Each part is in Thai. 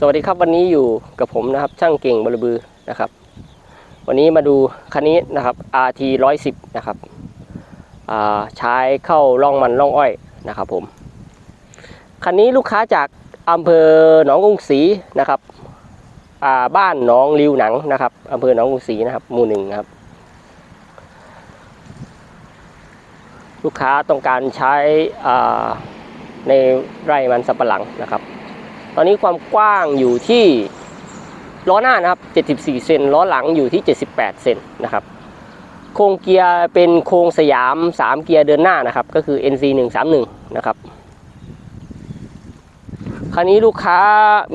สวัสดีครับวันนี้อยู่กับผมนะครับช่างเก่งบรบือนะครับ วันนี้มาดูคันนี้นะครับ RT 110นะครับใช้เข้าร่องมันร่องอ้อยนะครับผมคันนี้ลูกค้าจากอำเภอหนองกรุงศรีนะครับบ้านหนองริวหนังนะครับอำเภอหนองกรุงศรีนะครับหมู่หนึ่งครับ ลูกค้าต้องการใช้ในไร่มันสับปะหลังนะครับ ตอนนี้ความกว้างอยู่ที่ล้อหน้านะครับ 74 เซนล้อหลังอยู่ที่ 78 เซนนะครับ โครงเกียร์เป็นโครงสยาม 3 เกียร์เดินหน้านะครับ ก็คือ NC 131 นะครับ คราวนี้ลูกค้า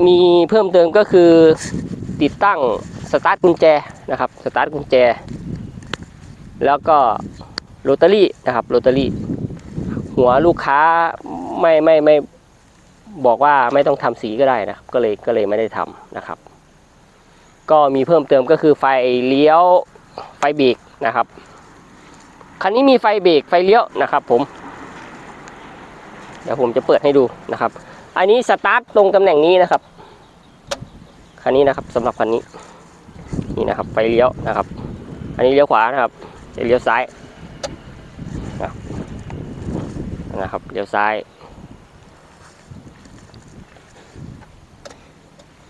มีเพิ่มเติมก็คือติดตั้งสตาร์ทกุญแจนะครับ สตาร์ทกุญแจ แล้วก็โรตารี่นะครับ โรตารี่ หัวลูกค้าไม่ไม่ไม่ บอกว่าไม่ต้องทำสีก็ได้นะครับก็เลยก็เลยไม่ได้ทำนะครับ ก็มีเพิ่มเติมก็คือไฟเลี้ยวไฟเบรกนะครับคันนี้มีไฟเบรกไฟเลี้ยวนะครับ ผม เดี๋ยวผมจะเปิดให้ดูนะครับ อันนี้สตาร์ทตรงตำแหน่งนี้นะครับคันนี้นะครับสำหรับคันนี้นี่นะครับ ไฟเลี้ยวนะครับ อันนี้เลี้ยวขวานะครับจะเลี้ยวซ้ายนะครับเลี้ยวซ้าย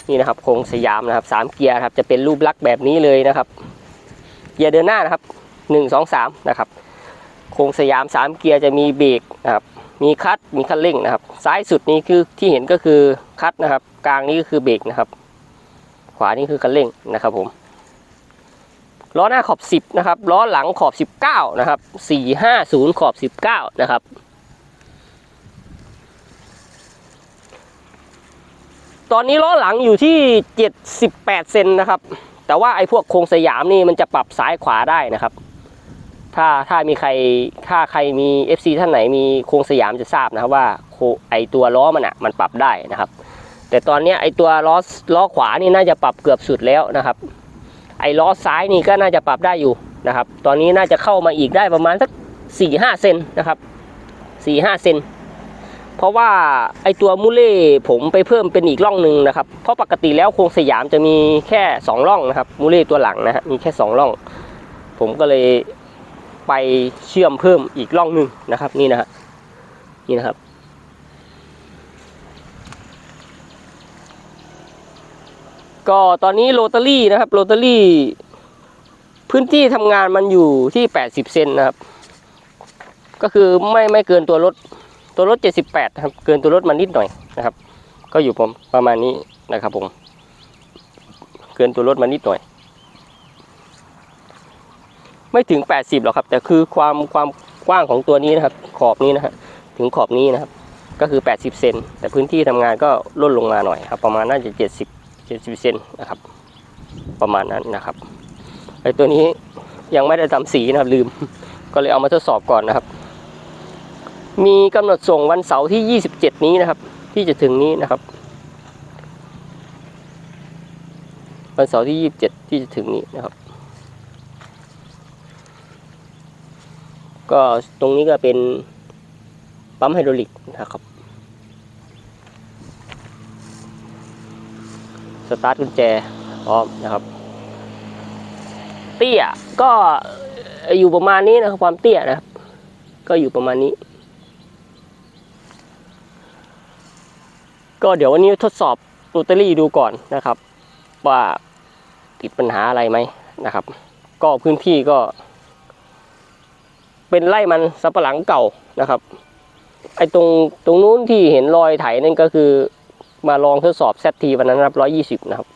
นี่นะครับโครงสยามนะครับสามเกียร์ครับจะเป็นรูปลักษณ์แบบนี้เลยนะครับ เกียร์เดินหน้านะครับหนึ่งสองสามนะครับโครงสยามสามเกียร์จะมีเบรกนะครับมีคัตมีคันเร่งนะครับ ซ้ายสุดนี้คือที่เห็นก็คือคัตนะครับ กลางนี้ก็คือเบรกนะครับ ขวานี่คือคันเร่งนะครับผมล้อหน้าขอบ 10 นะครับ ล้อหลังขอบ 19 นะครับ 450 ขอบ 19 นะครับ ตอนนี้ล้อหลังอยู่ที่ 78 เซนนะครับ แต่ว่าไอ้พวกโครงสยามนี่มันจะปรับซ้ายขวาได้นะครับ ถ้าถ้ามีใครถ้าใครมี FC ท่านไหนมีโครงสยามจะทราบนะครับว่าไอตัวล้อมันอะมันปรับได้นะครับ แต่ตอนนี้ไอตัวล้อล้อขวานี่น่าจะปรับเกือบสุดแล้วนะครับ ไอล้อซ้ายนี่ก็น่าจะปรับได้อยู่นะครับ ตอนนี้น่าจะเข้ามาอีกได้ประมาณสัก4-5เซนนะครับ4-5เซน เพราะว่าไอตัวมูเล่ผมไปเพิ่มเป็นอีกร่องหนึ่งนะครับ เพราะปกติแล้วโครงสยามจะมีแค่2ร่องนะครับมูเล่ตัวหลังนะฮะมีแค่2ร่อง ผมก็เลยไปเชื่อมเพิ่มอีกร่องหนึ่งนะครับ นี่นะฮะนี่นะครับ ก็ตอนนี้โรตารี่นะครับโรตารี่พื้นที่ทำงานมันอยู่ที่ 80 เซนนะครับ ก็คือไม่ไม่เกินตัวรถ ตัวรถ 78ครับเกินตัวรถมานิดหน่อยนะครับ ก็อยู่ผมประมาณนี้นะครับผมเกินตัวรถมานิดหน่อย ไม่ถึง 80หรอกครับ แต่คือความความกว้างของตัวนี้นะครับ ขอบนี้นะฮะถึงขอบนี้นะครับ ก็คือ 80 เซนแต่พื้นที่ทำงานก็ลดลงมาหน่อยครับ ประมาณน่าจะ 70 70เซนนะครับ ประมาณนั้นนะครับไอตัวนี้ยังไม่ได้ทำสีนะครับลืม ก็เลยเอามาทดสอบก่อนนะครับ มีกำหนดส่งวันเสาร์ที่ 27 นี้นะครับ ที่จะถึงนี้นะครับ วันเสาร์ที่ 27 ที่จะถึงนี้นะครับ ก็ตรงนี้ก็เป็นปั๊มไฮดรอลิกนะครับ สตาร์ทกุญแจพร้อมนะครับ เตี้ยก็อยู่ประมาณนี้นะครับความเตี้ยนะครับ ก็อยู่ประมาณนี้ ก็เดี๋ยววันนี้ทดสอบโรตอรี่ดูก่อนนะครับ ว่าติดปัญหาอะไรไหมนะครับ ก็พื้นที่ก็ เป็นไร่มันสับปะหลังเก่านะครับ ไอ้ตรงตรงนู้นที่เห็นรอยไถนั่นก็คือมาลองทดสอบแซทีวันนั้นรับร้อยยี่สิบนะครับ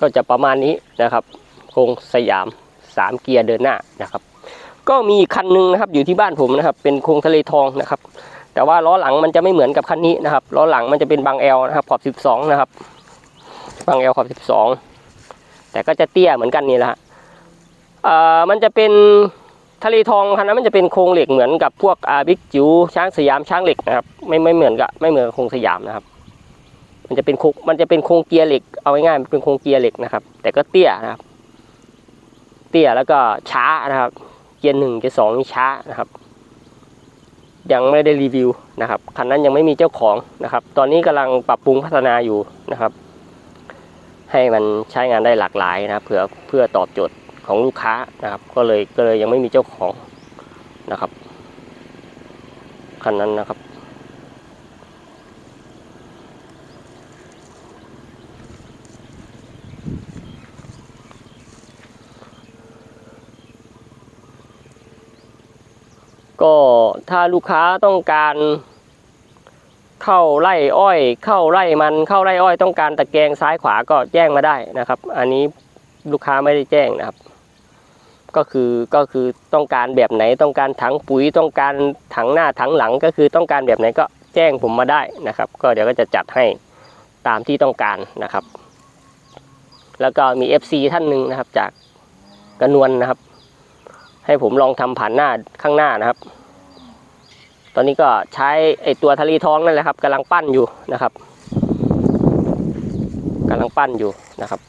ก็จะประมาณนี้นะครับโครงสยามสามเกียร์เดินหน้านะครับ ก็มีอีกคันหนึงนะครับอยู่ที่บ้านผมนะครับ เป็นโครงทะเลทองนะครับ แต่ว่าล้อหลังมันจะไม่เหมือนกับคันนี้นะครับล้อหลังมันจะเป็นบางแอลนะครับขอบ 12 นะครับ บางแอลขอบ 12 แต่ก็จะเตี้ยเหมือนกันนี่แหละเอ่อมันจะเป็นทะเลทองคันนั้นมันจะเป็นโครงเหล็กเหมือนกับพวกอาบิ๊กจิ๋วช้างสยามช้างเหล็กนะครับไม่ไม่เหมือนกับไม่เหมือนกับโครงสยามนะครับ มันจะเป็นโครงมันจะเป็นโครงเกียร์เหล็กเอาง่ายๆมันเป็นโครงเกียร์เหล็กนะครับ แต่ก็เตี้ยนะครับ เตี้ยแล้วก็ช้านะครับ เกียร์หนึ่งเกียร์สองนี่ช้านะครับ ยังไม่ได้รีวิวนะครับคันนั้นยังไม่มีเจ้าของนะครับ ตอนนี้กำลังปรับปรุงพัฒนาอยู่นะครับ ให้มันใช้งานได้หลากหลายนะครับเพื่อเพื่อตอบโจทย์ของลูกค้านะครับ ก็เลยก็เลยยังไม่มีเจ้าของนะครับคันนั้นนะครับ ก็ถ้าลูกค้าต้องการ เข้าไร่อ้อย เข้าไร่มันเข้าไร่อ้อยต้องการตะแกรงซ้ายขวาก็แจ้งมาได้นะครับ อันนี้ลูกค้าไม่ได้แจ้งนะครับ ก็คือก็คือต้องการแบบไหนต้องการถังปุ๋ยต้องการถังหน้าถังหลังก็คือต้องการแบบไหนก็แจ้งผมมาได้นะครับ ก็เดี๋ยวก็จะจัดให้ตามที่ต้องการนะครับ แล้วก็มี FC ท่านหนึ่งนะครับ จากกระนวลนะครับ ให้ผมลองทำผ่านหน้าข้างหน้านะครับ ตอนนี้ก็ใช้ไอตัวทะเลทองนั่นแหละครับกำลังปั้นอยู่นะครับกำลังปั้นอยู่นะครับ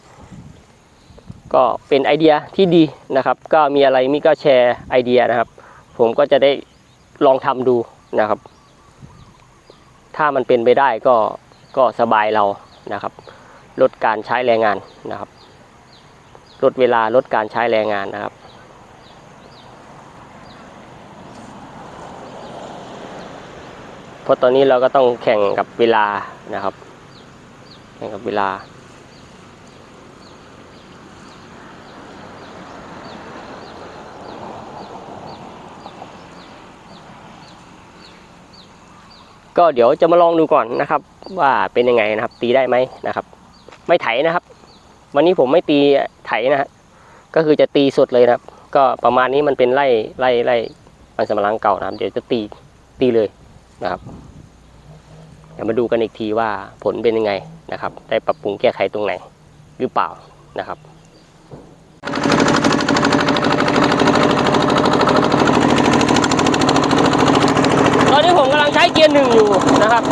ก็เป็นไอเดียที่ดีนะครับ ก็มีอะไรมิก็แชร์ไอเดียนะครับ ผมก็จะได้ลองทำดูนะครับ ถ้ามันเป็นไปได้ก็ก็สบายเรานะครับ ลดการใช้แรงงานนะครับ ลดเวลาลดการใช้แรงงานนะครับ เพ ราะตอนนี้เราก็ต้องแข่งกับเวลานะครับ แข่งกับเวลา ก็เดี๋ยวจะมาลองดูก่อนนะครับ ว่าเป็นยังไงนะครับ ตีได้ไหมนะครับ ไม่ไถนะครับ วันนี้ผมไม่ตีไถนะฮะก็คือจะตีสดเลยนะครับ ก็ประมาณนี้มันเป็นไล่ไล่ไล่มันสำปะหลังเก่านะครับ เดี๋ยวจะตีตีเลย นะครับเดี๋ยวมาดูกันอีกทีว่าผลเป็นยังไงนะครับ ได้ปรับปรุงแก้ไขตรงไหนหรือเปล่านะครับตอนนี้ผมกำลังใช้เกียร์หนึ่งอยู่นะครับ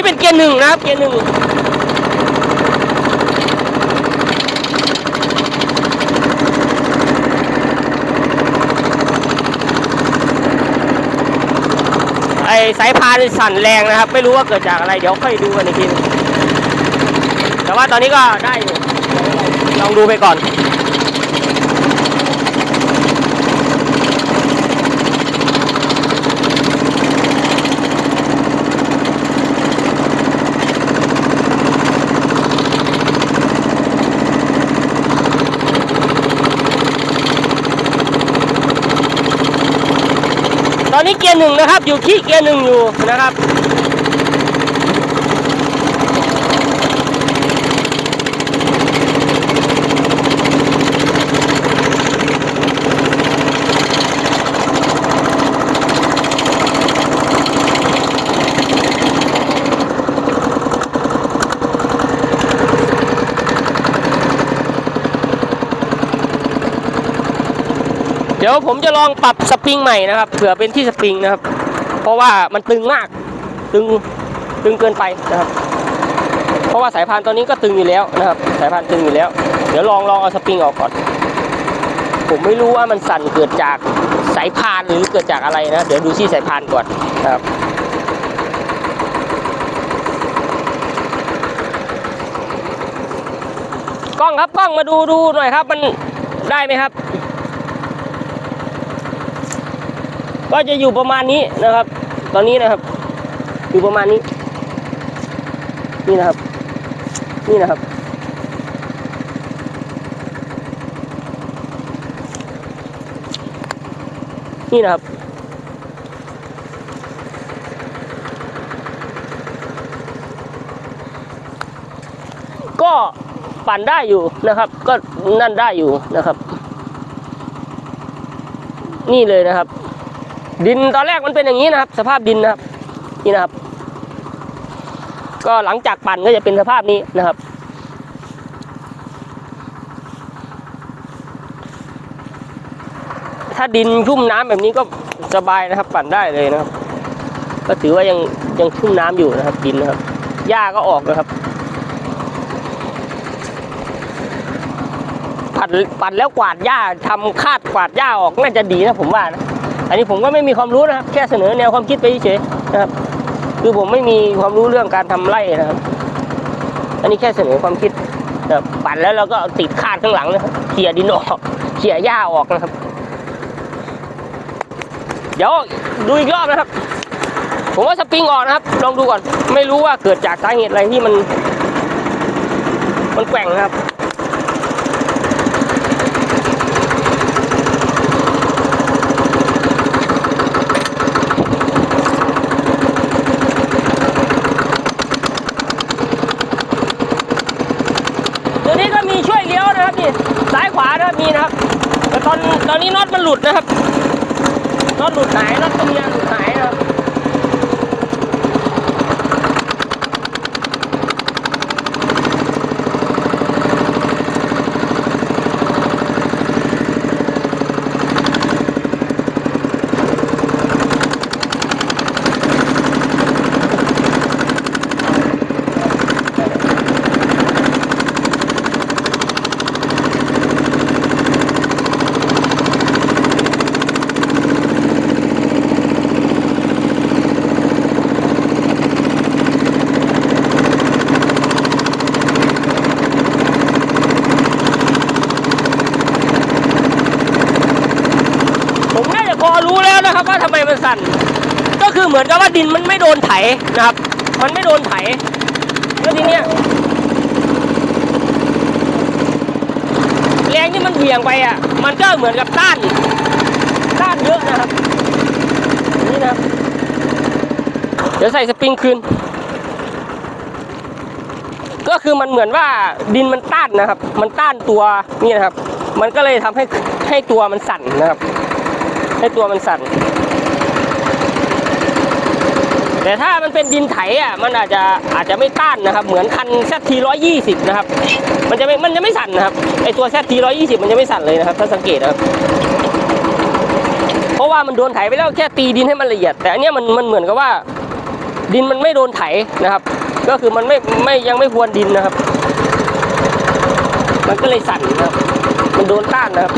นี้เป็นเกียร์หนึ่งนะครับ เกียร์หนึ่งไอสายพานสั่นแรงนะครับ ไม่รู้ว่าเกิดจากอะไร เดี๋ยวค่อยดูกันอีกทีแต่ว่าตอนนี้ก็ได้อยู่ลองดูไปก่อน นี้เกียร์หนึ่งนะครับ อยู่ที่เกียร์หนึ่งอยู่นะครับ เดี๋ยวผมจะลองปรับสปริงใหม่นะครับ เผื่อเป็นที่สปริงนะครับ เพราะว่ามันตึงมาก ตึง ตึงเกินไปนะครับ เพราะว่าสายพานตอนนี้ก็ตึงอยู่แล้วนะครับ สายพานตึงอยู่แล้ว เดี๋ยวลองลองเอาสปริงออกก่อน ผมไม่รู้ว่ามันสั่นเกิดจากสายพานหรือเกิดจากอะไรนะ เดี๋ยวดูที่สายพานก่อนนะครับกล้องครับกล้องมาดูดูหน่อยครับ มันได้ไหมครับ ก็จะอยู่ประมาณนี้นะครับ ตอนนี้นะครับ อยู่ประมาณนี้ นี่นะครับ นี่นะครับ นี่นะครับก็ปั่นได้อยู่นะครับ ก็นั่นได้อยู่นะครับ นี่เลยนะครับ ดินตอนแรกมันเป็นอย่างนี้นะครับ สภาพดินนะครับนี่นะครับ ก็หลังจากปั่นก็จะเป็นสภาพนี้นะครับ ถ้าดินชุ่มน้ำแบบนี้ก็สบายนะครับ ปั่นได้เลยนะครับ ก็ถือว่ายังยังชุ่มน้ำอยู่นะครับ ดินนะครับหญ้าก็ออกนะครับปั่นปั่นแล้วกวาดหญ้าทำคาดกวาดหญ้าออกน่าจะดีนะผมว่านะ อันนี้ผมก็ไม่มีความรู้นะครับ แค่เสนอแนวความคิดไปเฉยๆนะครับ คือผมไม่มีความรู้เรื่องการทำไร่นะครับ อันนี้แค่เสนอความคิดนะครับปั่นแล้วเราก็ติดคาดข้างหลังนะครับเขี่ยดินออกเขี่ยหญ้าออกนะครับ เดี๋ยวดูอีกรอบนะครับ ผมว่าสปริงออกนะครับ ลองดูก่อน ไม่รู้ว่าเกิดจากสาเหตุอะไรที่มัน มันแกว่งนะครับ ตัวนี้ก็มีช่วยเลี้ยวนะครับนี่ซ้ายขวานะครับมีนะครับ แต่ตอนตอนนี้น็อตมัน หลุดนะครับน็อตหลุดหายน็อตตัวเมียหลุดหายนะครับ ผมน่าจะพอรู้แล้วนะครับ ว่าทำไมมันสั่น ก็คือเหมือนกับว่า ดินมันไม่โดนไถนะครับ มันไม่โดนไถแล้วทีเนี้ยแรงที่มันเหวี่ยงไปอะ มันก็เหมือนกับต้านต้านเยอะนะครับ นี่นะเดี๋ยวใส่สปริงคืน ก็คือมันเหมือนว่าดินมันต้านนะครับ มันต้านตัวนี่นะครับ มันก็เลยทำให้ให้ตัวมันสั่นนะครับ ให้ตัวมันสั่น แต่ถ้ามันเป็นดินไถอะมันอาจจะอาจจะไม่ต้านนะครับ เหมือนคันแซทีร้อยยี่สิบนะครับ มันจะไม่มันจะไม่สั่นนะครับไอตัวแซทีร้อยยี่สิบมันจะไม่สั่นเลยนะครับ ถ้าสังเกตนะครับ เพราะว่ามันโดนไถไปแล้วแค่ตีดินให้มันละเอียด แต่อันเนี้ยมันมันเหมือนกับว่า ดินมันไม่โดนไถนะครับ ก็คือมันไม่ไม่ยังไม่พวนดินนะครับ มันก็เลยสั่นนะครับ มันโดนต้านนะครับ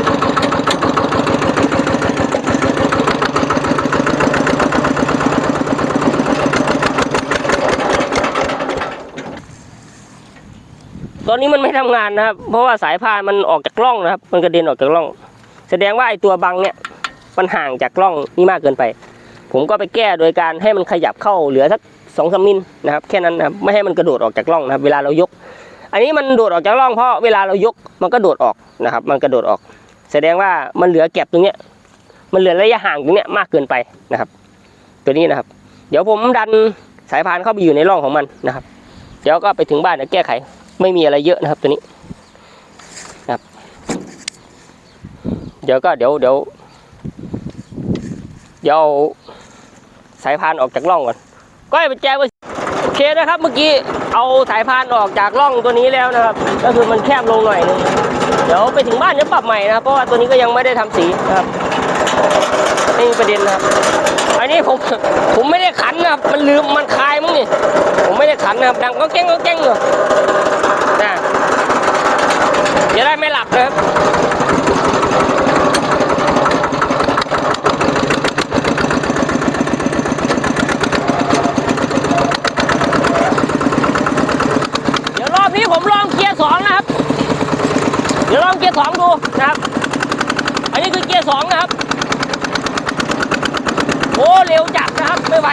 ตอนนี้มันไม่ทำงานนะครับ เพราะว่าสายพานมันออกจากกล้องนะครับ มันกระเด็นออกจากกล้อง แสดงว่าไอตัวบังเนี่ยมันห่างจากกล้องนี่มากเกินไป ผมก็ไปแก้โดยการให้มันขยับเข้าเหลือสักสองสมิลนะครับแค่นั้นนะครับไม่ให้มันกระโดดออกจากกล้องนะครับ เวลาเรายก อันนี้มันโดดออกจากกล้องเพราะเวลาเรายกมันก็โดดออกนะครับ มันกระโดดออก แสดงว่ามันเหลือแก็บตรงเนี้ยมันเหลือระยะห่างตรงเนี้ยมากเกินไปนะครับ ตัวนี้นะครับ เดี๋ยวผมดันสายพานเข้าไปอยู่ในร่องของมันนะครับ เดี๋ยวก็ไปถึงบ้านเดี๋ยวแก้ไข ไม่มีอะไรเยอะนะครับตัวนี้นะครับ เดี๋ยวก็เดี๋ยวเดี๋ยวเดี๋ยวสายพานออกจากร่องก่อนก็ให้ไปแจ้งว่าโอเคนะครับ เมื่อกี้เอาสายพานออกจากร่องตัวนี้แล้วนะครับ ก็คือมันแคบลงหน่อยนึงเดี๋ยวไปถึงบ้านจะปรับใหม่นะครับเพราะว่าตัวนี้ก็ยังไม่ได้ทำสีนะครับไม่มีประเด็นนะครับ อันนี้ผมผมไม่ได้ขันนะครับ มันลืมมันคลายมั้งนี่ ผมไม่ได้ขันนะครับ ดังก็แก้งก็แก้งอยู่นะจะได้ไม่หลับนะครับเดี๋ยวรอบนี้ผมลองเกียร์สองนะครับเดี๋ยวลองเกียร์สองดูนะครับ อันนี้คือเกียร์สองนะครับ อ้เร็วจัดนะครับ ไม่ไหว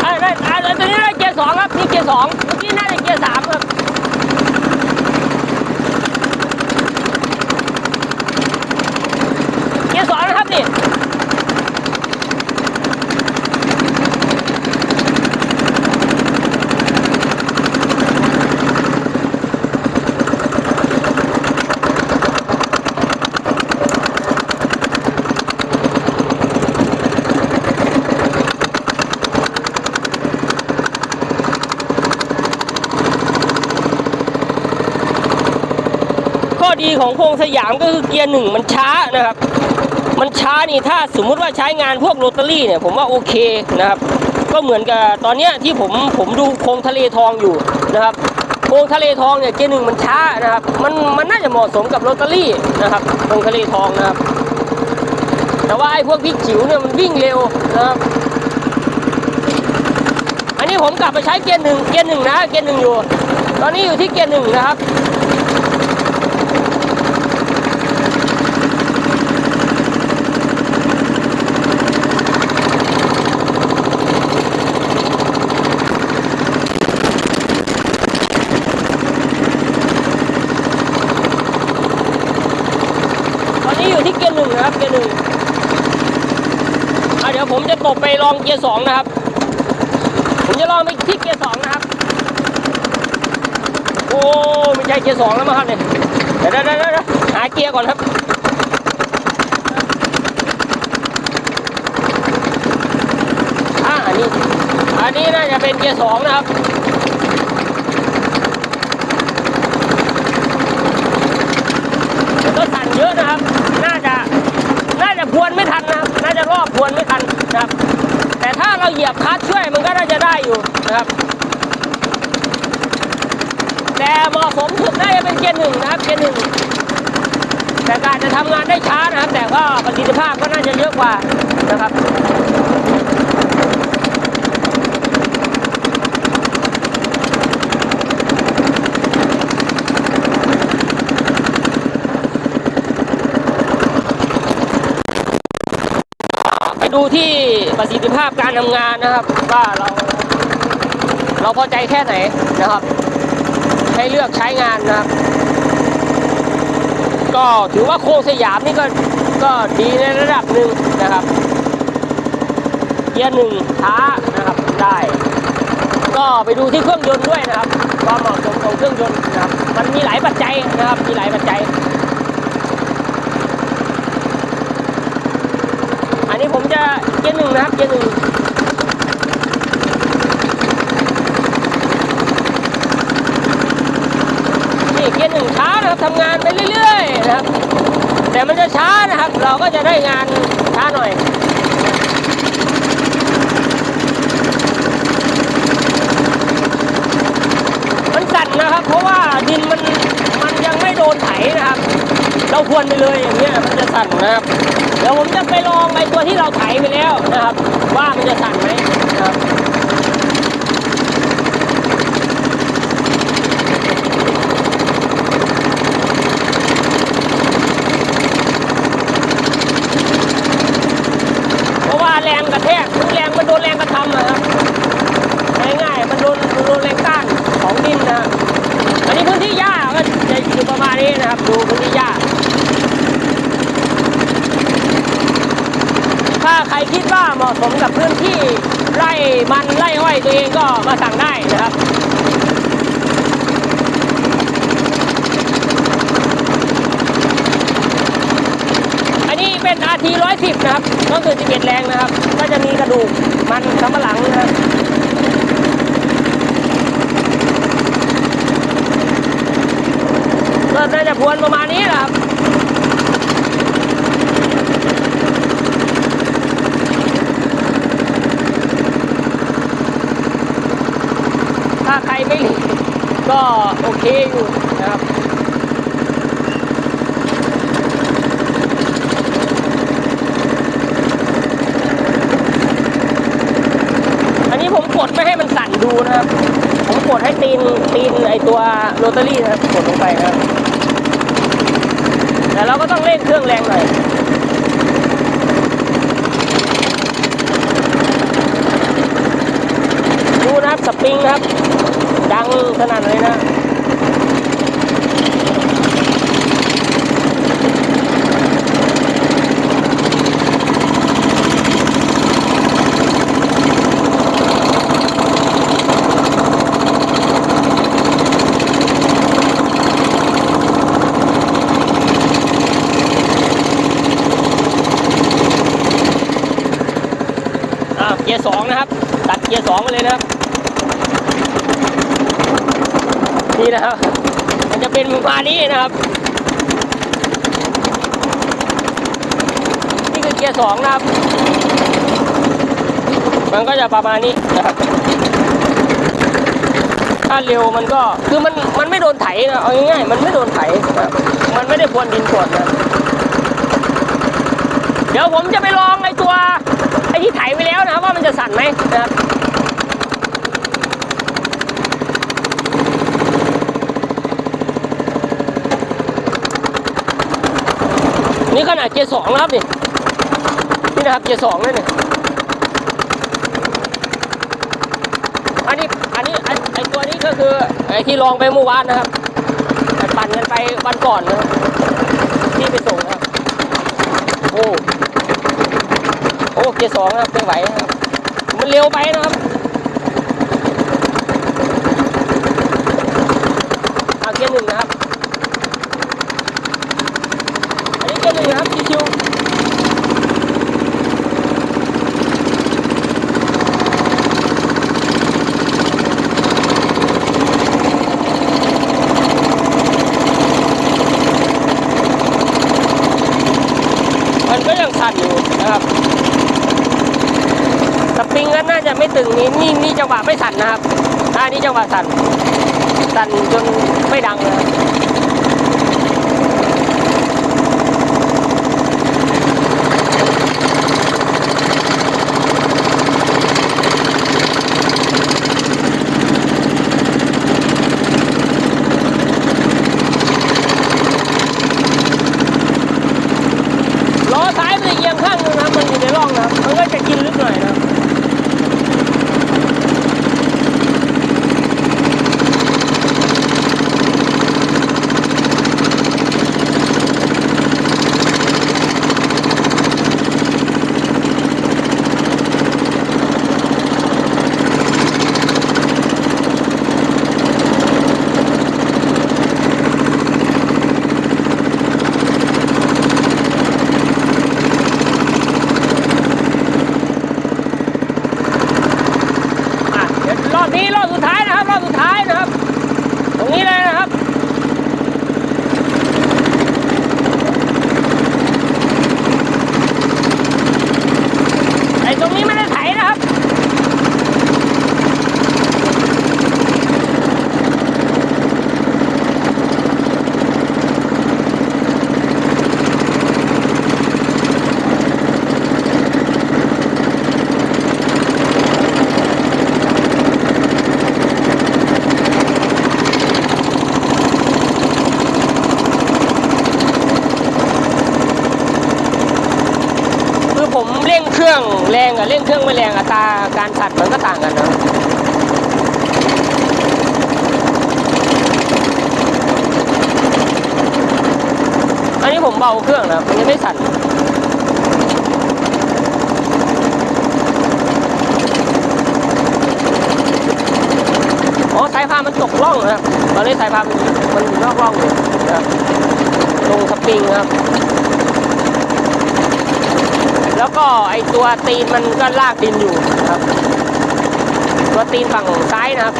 ไอ้ได้ไอ้ตัวนี้ได้เกียร์สองครับนี่เกียร์สองเมื่อกี้น่าจะเกียร์สามครับเกียร์สองนะครับนี่ 3 ก็คือเกียร์หนึ่งมันช้านะครับ มันช้านี่ถ้าสมมุติว่าใช้งานพวกโรตารี่เนี่ยผมว่าโอเคนะครับ ก็เหมือนกับตอนนี้ที่ผมผมดูโครงทะเลทองอยู่นะครับโครงทะเลทองเนี่ยเกียร์หนึ่งมันช้านะครับ มันมันน่าจะเหมาะสมกับโรตารี่นะครับโครงทะเลทองนะครับ แต่ว่าไอ้พวกพริกจิ๋วเนี่ยมันวิ่งเร็วนะครับอันนี้ผมกลับไปใช้เกียร์หนึ่งเกียร์หนึ่งนะเกียร์หนึ่งอยู่ ตอนนี้อยู่ที่เกียร์หนึ่งนะครับ นะครับเกียร์หนึ่งเดี๋ยวผมจะตบไปลองเกียร์สองนะครับ ผมจะลองไปที่เกียร์สองนะครับ โอ้ไม่ใช่เกียร์สองแล้วมั้งครับเนี่ยเดี๋ยวเดี๋ยวเดี๋ยวเดี๋ยวหาเกียร์ก่อนครับอ่าอันนี้อันนี้น่าจะเป็นเกียร์สองนะครับ ก็สั่นเยอะนะครับ น่าจะ น่าจะพวนไม่ทันนะครับ น่าจะรอบพวนไม่ทันนะครับ แต่ถ้าเราเหยีย บคลัตช์ช่วยมันก็น่าจะได้อยู่นะครับ แต่เหมาะสมสุดน่าจะเป็นเกียร์หนึ่งนะครับเกียร์หนึ่งแต่การจะทำงานได้ช้านะครับ แต่ก็ประสิทธิภาพก็น่าจะเยอะกว่านะครับไปดูที่ ประสิทธิภาพการทำงานนะครับ ว่าเรา เราพอใจแค่ไหนนะครับ ให้เลือกใช้งานนะครับ ก็ถือว่าโครงสยามนี่ก็ก็ดีในระดับหนึ่งนะครับเกียร์หนึ่งช้านะครับได้ ก็ไปดูที่เครื่องยนต์ด้วยนะครับความเหมาะสมของเครื่องยนต์นะครับ มันมีหลายปัจจัยนะครับ มีหลายปัจจัย ผมจะเกียร์หนึ่งนะครับเกียร์หนึ่งนี่เกียร์หนึ่งช้านะครับทำงานไปเรื่อยๆนะครับ แต่มันจะช้านะครับ เราก็จะได้งานช้าหน่อยมันสั่นนะครับ เพราะว่าดินมันมันยังไม่โดนไถนะครับ เราควรไปเลยอย่างเงี้ยมันจะสั่นนะครับ เดี๋ยวผมจะไปลองไอ้ตัวที่เราไถไปแล้วนะครับ ว่ามันจะสั่นไหมนะครับเพราะว่าแรงกระแทกคือแรงมันโดนแรงกระทำนะครับง่ายๆมันโดนโดนแรงต้านของดินนะครับอันนี้พื้นที่หญ้าก็จะอยู่ประมาณนี้นะครับ ดูพื้นที่หญ้า ถ้า ใครคิดว่าเหมาะสมกับพื้นที่ไร่มันไร่อ้อยตัวเองก็มาสั่งได้นะครับอันนี้เป็น RT 110 นะครับ ก็คือ 11 แรงนะครับ ก็จะมีกระดูกมันสำปะหลังนะครับ ก็น่าจะพวนประมาณนี้นะครับ ถ้าใครไม่รีบก็โอ เคอยู่นะครับอันนี้ผมกดไม่ให้มันสั่นดูนะครับ ผมกดให้ตีนตีนไอตัวโรตารี่นะครับกดลงไปนะครับ แต่เราก็ต้องเร่งเครื่องแรงหน่อย ดูนะครับสปริงครับ ดังขนาดไหนนะ นะครับ มันจะเป็นหมู่บ้านนี้นะครับ นี่คือเกียร์สองนะครับ มันก็จะประมาณนี้นะครับ ถ้าเร็วมันก็คือมันมันไม่โดนไถนะเอาง่ายๆมันไม่โดนไถมันไม่ได้พวนดินกดนะเดี๋ยวผมจะไปลองไอ้ตัวไอ้ที่ไถไปแล้วนะว่ามันจะสั่นไหมนะครับ นี่ขนาดเกียร์สองนะครับนี่นี่นะครับเกียร์สองเลยเนี่ยอันนี้อันนี้ไอไอตัวนี้ก็คือไอที่ลองไปเมื่อวานนะครับปั่นกันไปวันก่อนนะครับที่ไปส่งนะครับโอ้โอ้เกียร์สองนะครับไม่ไหวนะครับมันเร็วไปนะครับเอาเกียร์หนึ่งนะครับ อันนี้เกียร์หนึ่งนะครับชิวๆมันก็ยังสั่นอยู่นะครับสปริงึงนี้นี่นี่จังหวะไม่สั่นนะครับถ้านี่จังหวะสั่นสั่นจนไม่ดังเลยซ้ายมันจะเอียงข้างนึงนะมันอยู่ในร่องนะครับมันก็จะกินลึกหน่อยนะครับอะเดี๋ยวรอบนี้รอบสุดท้ายนะครับ รอบสุดท้ายนะครับ ตรงนี้เลยนะครับ ไอ้ตรงนี้ไม่ได้ไถนะครับ คือผมเร่งเครื่องแรงกับเร่งเครื่องไม่แรงอัตราการสั่นมันก็ต่างกันนะอันนี้ผมเบาเครื่องนะมันจะ ไม่สั่นอ๋อสายพานมันตกร่องนะครับตอนนี้สายพานมันมันอยู่นอกร่องอยู่นะครับตรงสปริงครับ แล้วก็ไอตัวตีนมันก็ลากดินอยู่นะครับ ตัวตีนฝั่งซ้ายนะครับ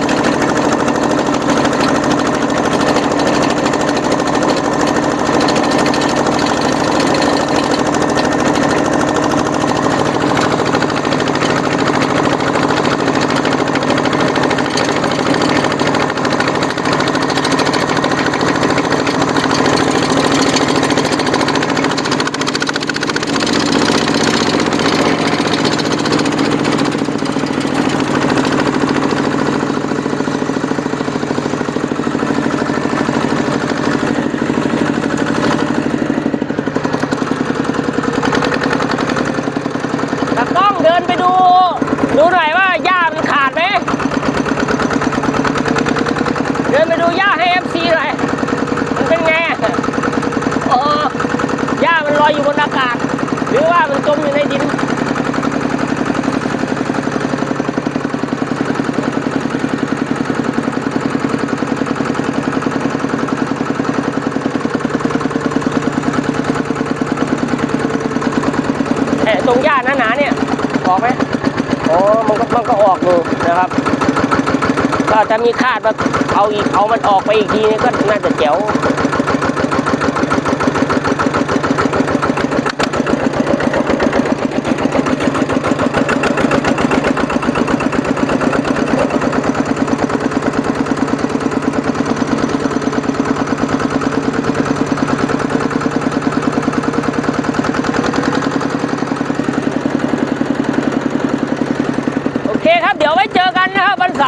ตากล้องเดินไปดู ดูหน่อยว่าหญ้ามันขาดไหมเดินไปดูหญ้าให้เอฟซีหน่อยมันเป็นไงอ๋อหญ้ามันลอยอยู่บนอากาศ หรือว่ามันจมอยู่ในดิน เอ่อตรงหญ้าหนาๆเนี่ยออกไหมอ๋อมันก็มันก็ออกอยู่นะครับ ถ้ามีคาดว่าเอาอีกเอามันออกไปอีกทีนี่ก็น่าจะเจ๋ว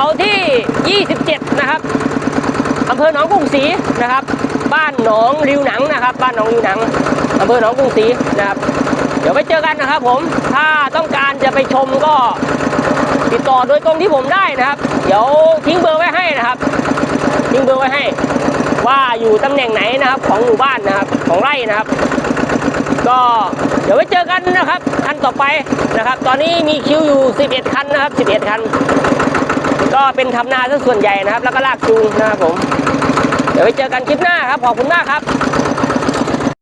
าร์ที่ 27 นะครับอำเภอหนองกรุงศรีนะครับ บ้านหนองริวหนังนะครับ บ้านหนองริวหนังอำเภอหนองกรุงศรีนะครับ เดี๋ยวไปเจอกันนะครับ ผมถ้าต้องการจะไปชมก็ติดต่อโดยตรงที่ผมได้นะครับ เดี๋ยวทิ้งเบอร์ไว้ให้นะครับ ทิ้งเบอร์ไว้ให้ ว่าอยู่ตำแหน่งไหนนะครับ ของหมู่บ้านนะครับ ของไร่นะครับ ก็เดี๋ยวไว้เจอกันนะครับ คันต่อไปนะครับ ตอนนี้มีคิวอยู่ 11 คันนะครับ 11 คัน ก็เป็นทำนาซะส่วนใหญ่นะครับ แล้วก็ลากจูงนะครับผม เดี๋ยวไปเจอกันคลิปหน้าครับ ขอบคุณมากครับ